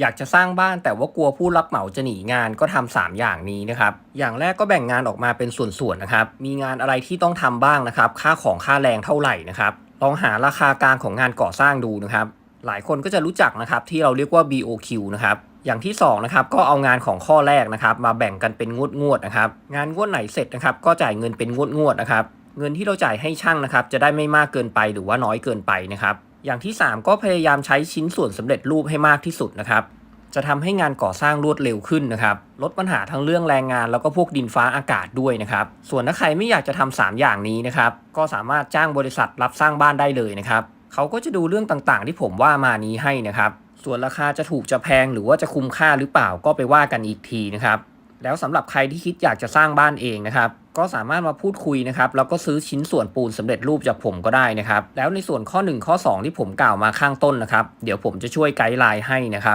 อยากจะสร้างบ้านแต่ว่ากลัวผู้รับเหมาจะหนีงานก็ทำสามอย่างนี้นะครับ อย่างแรกก็แบ่งงานออกมาเป็นส่วนๆนะครับ มีงานอะไรที่ต้องทำบ้างนะครับ ค่าของค่าแรงเท่าไหร่นะครับ ลองหาราคากลางของงานก่อสร้างดูนะครับ หลายคนก็จะรู้จักนะครับที่เราเรียกว่า BOQ นะครับ อย่างที่2นะครับก็เอางานของข้อแรกนะครับ มาแบ่งกันเป็นงวดงวดๆนะครับ งานงวดไหนเสร็จนะครับ ก็จ่ายเงินเป็นงวดงวดๆนะครับ เงินที่เราจ่ายให้ช่างนะครับ จะได้ไม่มากเกินไปหรือว่าน้อยเกินไปนะครับ อย่างที่ 3 ก็พยายามใช้ชิ้นส่วนสำเร็จรูปให้มากที่สุดนะครับ จะทำให้งานก่อสร้างรวดเร็วขึ้นนะครับ ลดปัญหาทั้งเรื่องแรงงานแล้วก็พวกดินฟ้าอากาศด้วยนะครับ ส่วนถ้าใครไม่อยากจะทำสามอย่างนี้นะครับ ก็สามารถจ้างบริษัทรับสร้างบ้านได้เลยนะครับ เขาก็จะดูเรื่องต่างๆ ที่ผมว่ามานี้ให้นะครับ ส่วนราคาจะถูกจะแพงหรือว่าจะคุ้มค่าหรือเปล่าก็ไปว่ากันอีกทีนะครับ แล้วสำหรับใครที่คิดอยากจะสร้างบ้านเองนะครับ ก็สามารถมาพูดคุยนะครับแล้วก็ซื้อชิ้นส่วนปูนสำเร็จรูปจากผมก็ได้นะครับ แล้วในส่วนข้อ 1 ข้อ 2 ที่ผมกล่าวมาข้างต้นนะครับ เดี๋ยวผมจะช่วยไกด์ไลน์ให้นะครับ